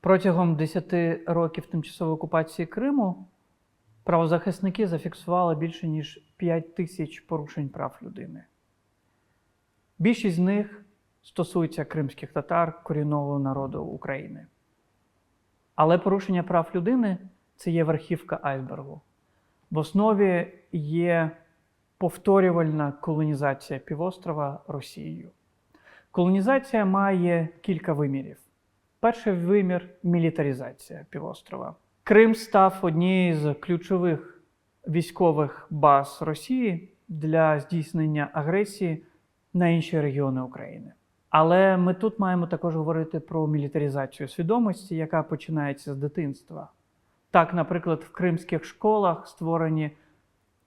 Протягом 10 років тимчасової окупації Криму правозахисники зафіксували більше ніж 5 тисяч порушень прав людини. Більшість з них стосується кримських татар корінного народу України. Але порушення прав людини це є верхівка айсбергу. В основі є повторювальна колонізація півострова Росією. Колонізація має кілька вимірів. Перший вимір мілітаризація півострова. Крим став однією з ключових військових баз Росії для здійснення агресії на інші регіони України. Але ми тут маємо також говорити про мілітаризацію свідомості, яка починається з дитинства. Так, наприклад, в кримських школах створені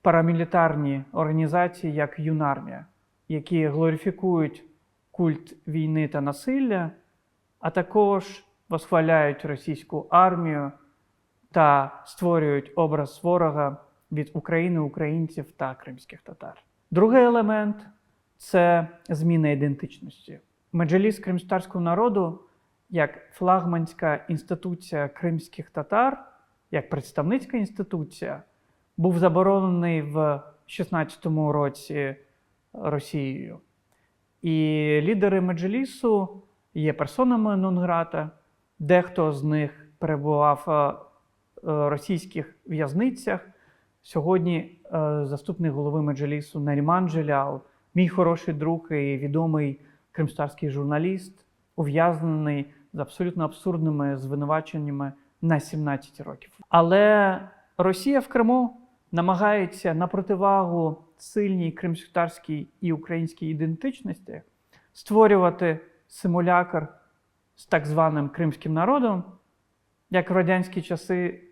парамілітарні організації, як Юнармія, які глорифікують культ війни та насилля, а також восхваляють російську армію та створюють образ ворога від України, українців та кримських татар. Другий елемент це зміна ідентичності. Меджеліс кримськотарського народу як флагманська інституція кримських татар, як представницька інституція, був заборонений в 16-му році Росією. І лідери Меджелісу є персонами нон-грата, дехто з них перебував е, е, в російських в'язницях. Сьогодні е, заступник голови Меджелісу Наріман Джелял, мій хороший друг і відомий кримстарський журналіст, ув'язнений з абсолютно абсурдними звинуваченнями на 17 років. Але Росія в Криму намагається на противагу сильній кримськотарській і українській ідентичності створювати симулякр з так званим кримським народом, як в радянські часи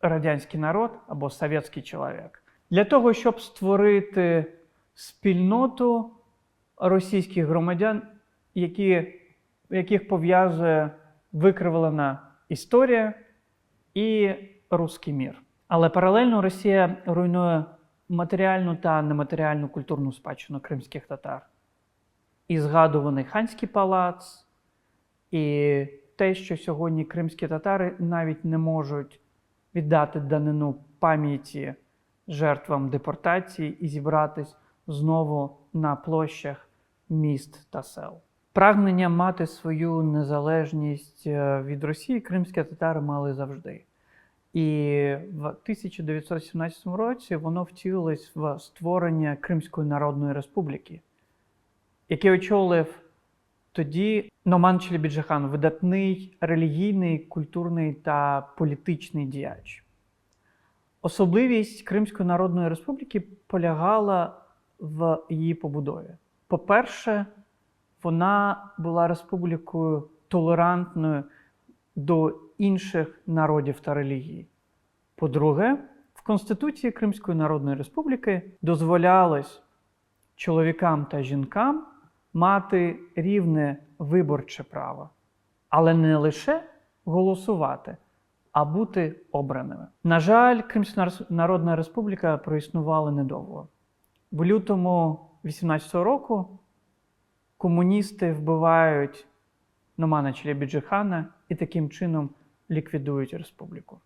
радянський народ або совєтський чоловік, для того, щоб створити спільноту російських громадян, які, яких пов'язує викривлена історія і русський мір. Але паралельно Росія руйнує матеріальну та нематеріальну культурну спадщину кримських татар. І згадуваний ханський палац, і те, що сьогодні кримські татари навіть не можуть віддати данину пам'яті жертвам депортації і зібратись знову на площах міст та сел. Прагнення мати свою незалежність е, від Росії кримські татари мали завжди. І в 1917 році воно втілилось в створення Кримської Народної Республіки, яке очолив тоді Номан Челебіджахан, видатний релігійний, культурний та політичний діяч. Особливість Кримської Народної Республіки полягала в її побудові. По-перше, вона була республікою толерантною до інших народів та релігій. По-друге, в Конституції Кримської Народної Республіки дозволялось чоловікам та жінкам мати рівне виборче право, але не лише голосувати, а бути обраними. На жаль, Кримська Народна Республіка проіснувала недовго. В лютому 18-го року комуністи вбивають Номана Челебіджихана і таким чином ліквідують республіку.